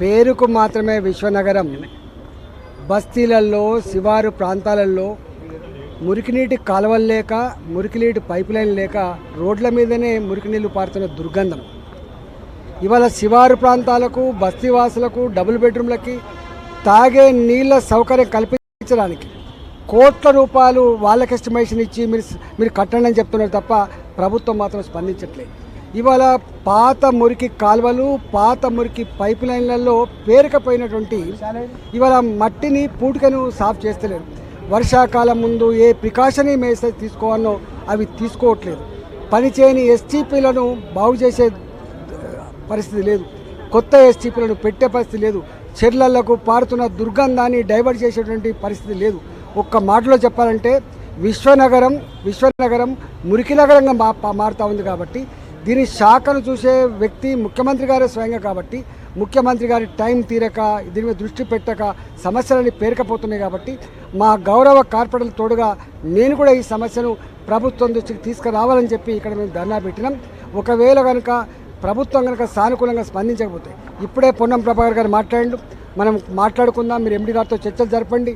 పేరుకు మాత్రమే విశ్వనగరం. బస్తీలలో శివారు ప్రాంతాలలో మురికినీటి కాలువలు లేక మురికినీటి పైప్ లైన్ లేక రోడ్ల మీదనే మురికి నీళ్ళు పారుతున్న దుర్గంధం. ఇవాళ శివారు ప్రాంతాలకు బస్తీవాసులకు డబుల్ బెడ్రూమ్లకి తాగే నీళ్ళ సౌకర్యం కల్పించడానికి కోట్ల రూపాయలు వాళ్ళకి ఎస్టిమేషన్ ఇచ్చి మీరు మీరు కట్టండి అని చెప్తున్నారు తప్ప ప్రభుత్వం మాత్రం స్పందించట్లేదు. ఇవాళ పాత మురికి కాలువలు పాత మురికి పైప్ లైన్లలో పేరుకపోయినటువంటి ఇవాళ మట్టిని పూటికను సాఫ్ చేస్తలేరు. వర్షాకాలం ముందు ఏ ప్రికాషనీ మెసేజ్ తీసుకోవాలో అవి తీసుకోవట్లేదు. పనిచేయని ఎస్టీపీలను బాగు చేసే పరిస్థితి లేదు. కొత్త ఎస్టీపీలను పెట్టే పరిస్థితి లేదు. చెర్లలకు పారుతున్న దుర్గంధాన్ని డైవర్ట్ చేసేటువంటి పరిస్థితి లేదు. ఒక్క మాటలో చెప్పాలంటే విశ్వనగరం విశ్వనగరం మురికి నగరంగా మా మారుతా ఉంది కాబట్టి దీని శాఖను చూసే వ్యక్తి ముఖ్యమంత్రి గారే స్వయంగా కాబట్టి ముఖ్యమంత్రి గారి టైం తీరక దీని మీద దృష్టి పెట్టక సమస్యలని పేరుకపోతున్నాయి కాబట్టి మా గౌరవ కార్పొరేటర్ల తోడుగా నేను కూడా ఈ సమస్యను ప్రభుత్వం దృష్టికి తీసుకురావాలని చెప్పి ఇక్కడ మేము ధర్నా పెట్టినాం. ఒకవేళ కనుక ప్రభుత్వం కనుక సానుకూలంగా స్పందించకపోతే ఇప్పుడే పొన్నం ప్రభాకర్ గారు మాట్లాడిండు. మనం మాట్లాడుకుందాం మీరు ఎండి గారితో చర్చలు జరపండి.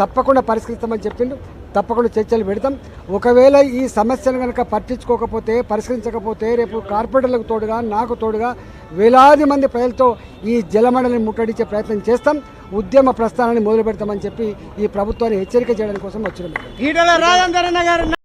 తప్పకుండా పరిష్కరిస్తామని చెప్పిండు. తప్పకుండా చర్చలు పెడతాం. ఒకవేళ ఈ సమస్యను కనుక పట్టించుకోకపోతే పరిష్కరించకపోతే రేపు కార్పొరేటర్లకు తోడుగా నాకు తోడుగా వేలాది మంది ప్రజలతో ఈ జలమండలిని ముట్టడించే ప్రయత్నం చేస్తాం. ఉద్యమ ప్రస్థానాన్ని మొదలు పెడతామని చెప్పి ఈ ప్రభుత్వాన్ని హెచ్చరిక చేయడం కోసం వచ్చినాం